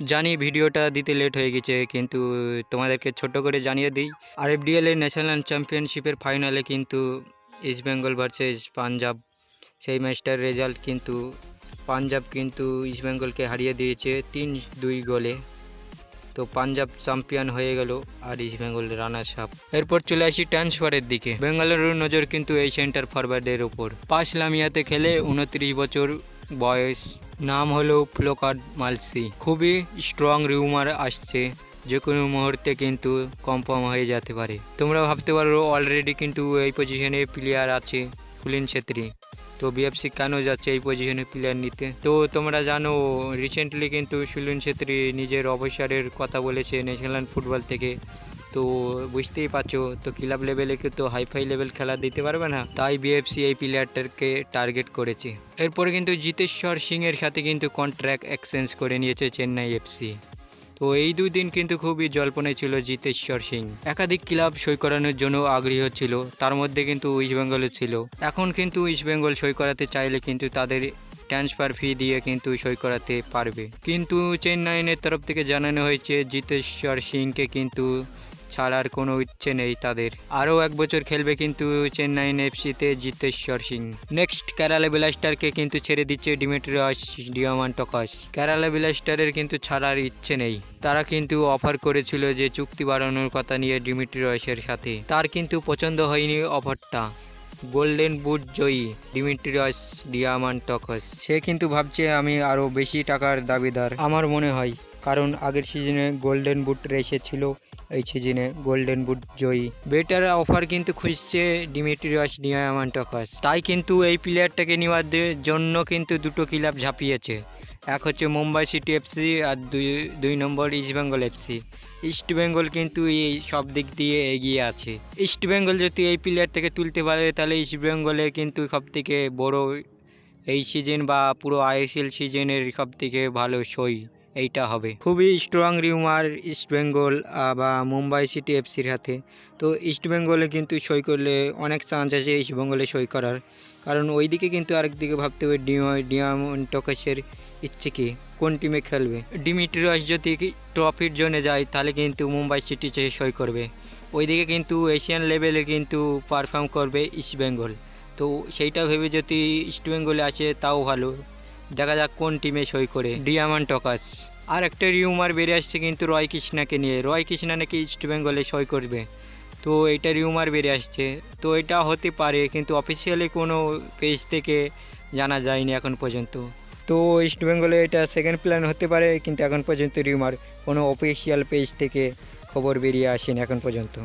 জানি ভিডিওটা দিতে লেট হয়ে গেছে, কিন্তু তোমাদেরকে ছোট করে জানিয়ে দিই আর এফডিএল এর ন্যাশনাল চ্যাম্পিয়নশিপের ফাইনালে কিন্তু ইস্ট বেঙ্গল ভার্সেস পাঞ্জাব সেই ম্যাচটার রেজাল্ট কিন্তু পাঞ্জাব কিন্তু ইস্ট বেঙ্গলকে হারিয়ে দিয়েছে তিন দুই গোলে। তো পাঞ্জাব চ্যাম্পিয়ন হয়ে গেল আর ইস্ট বেঙ্গল রানার্স আপ এরপর চলে আসি ট্রান্সফারের দিকে। বেঙ্গালুরুর নজর কিন্তু এই সেন্টার ফরওয়ার্ডের ওপর পাঁচ লামিয়াতে খেলে উনত্রিশ বছর বয়স। নাম হলো ফ্লোকার্ড মালসি। খুবই স্ট্রং রিউমার আসছে, যে কোনো মুহূর্তে কিন্তু কনফার্ম হয়ে যেতে পারে। তোমরা ভাবতে পারো অলরেডি কিন্তু এই পজিশনে প্লেয়ার আছে পুলিন ছেত্রী। তো বিএফসি কেন যাচ্ছে এই পজিশনে প্লেয়ার নিতে? তো তোমরা জানো রিসেন্টলি কিন্তু সুলিন ছেত্রী নিজের অবসরের কথা বলেছে ন্যাশনাল ফুটবল থেকে। তো বুঝতেই পারছ, তো ক্লাব লেভেলে তো হাইফাই লেভেল খেলা দিতে পারবে না, তাই বিএফসি এই প্লেয়ারটাকে টার্গেট করেছে। এরপরে কিন্তু জিতেশ্বর সিংয়ের সাথে কিন্তু কন্ট্রাক্ট এক্সচেঞ্জ করে নিয়েছে চেন্নাই এফসি তো এই দুই দিন কিন্তু খুবই জল্পনায় ছিল জিতেশ্বর সিং। একাধিক ক্লাব সই করানোর জন্য আগ্রহী ছিল, তার মধ্যে কিন্তু ইস্ট বেঙ্গলও ছিল। এখন কিন্তু ইস্ট বেঙ্গল সই করাতে চাইলে কিন্তু তাদের ট্রান্সফার ফি দিয়ে কিন্তু সই করাতে পারবে। কিন্তু চেন্নাইনের তরফ থেকে জানানো হয়েছে, জিতেশ্বর সিংকে কিন্তু ছাড়ার কোনো ইচ্ছে নেই তাদের। আরও এক বছর খেলবে কিন্তু চেন্নাইন এফসিতে জিতেশ্বর সিং। নেক্সট কেরালা ব্লাস্টারকে কিন্তু ছেড়ে দিচ্ছে ডিমেট্রিয়াস ডিয়ামান্টকাস কেরালা ব্লাস্টারের কিন্তু ছাড়ার ইচ্ছে নেই। তারা কিন্তু অফার করেছিল যে চুক্তি বাড়ানোর কথা নিয়ে ডিমিট্রিয়াসের সাথে। তার কিন্তু পছন্দ হয়নি অফারটা। গোল্ডেন বুট জয়ী ডিমিট্রিয়াস ডিয়ামান্টকাস সে কিন্তু ভাবছে, আমি আরও বেশি টাকার দাবিদার। আমার মনে হয়, কারণ আগের সিজনে গোল্ডেন বুট রেসে ছিল এই সিজনে গোল্ডেন বুট জয়ী। বেটার অফার কিন্তু খুঁজছে ডিমিট্রিয়াস ডিয়ামান্টকাস তাই কিন্তু এই প্লেয়ারটাকে নেওয়ার জন্য কিন্তু দুটো ক্লাব ঝাঁপিয়েছে। এক হচ্ছে মুম্বাই সিটি এফসি আর দুই দুই নম্বর East Bengal FC East Bengal কিন্তু এই সব দিক দিয়ে এগিয়ে আছে। ইস্ট বেঙ্গল যদি এই প্লেয়ার থেকে তুলতে পারে, তাহলে ইস্ট বেঙ্গলের কিন্তু সব থেকে বড় এই সিজন বা পুরো আইএসএল সিজনের সব থেকে ভালো সই। এইটা হবে। খুবই স্ট্রং রিউমার ইস্ট বেঙ্গল বা মুম্বাই সিটি এফসির হাতে। তো ইস্টবেঙ্গলে কিন্তু সই করলে অনেক চান্স আছে ইস্টবেঙ্গলে সই করার। কারণ ওইদিকে কিন্তু আরেকদিকে ভাবতে হবে ডিয়ামন্টকাসের ইচ্ছে কি? কোন টিমে খেলবে? ডিমিট্রিয়াস যদি ট্রফির জন্য যায়, তাহলে কিন্তু মুম্বাই সিটি সই করবে। ওইদিকে কিন্তু এশিয়ান লেভেলে কিন্তু পারফর্ম করবে ইস্টবেঙ্গল তো সেইটা ভেবে যদি ইস্টবেঙ্গলে আসে, তাও ভালো। দেখা যাক কোন টিমে সই করে। ডিয়ামন্ড টকাস আর একটা রিউমার বেরিয়ে আসছে কিন্তু রয় কৃষ্ণাকে নিয়ে। রয় কৃষ্ণা নাকি ইস্ট বেঙ্গলে সই করবে। তো এটা রিউমার বেরিয়ে আসছে। তো এটা হতে পারে কিন্তু অফিসিয়ালি কোনো পেজ থেকে জানা যায়নি এখন পর্যন্ত। তো ইস্ট বেঙ্গলে এটা সেকেন্ড প্ল্যান হতে পারে কিন্তু এখন পর্যন্ত রিউমার কোনো অফিসিয়াল পেজ থেকে খবর বেরিয়ে আসেনি এখন পর্যন্ত।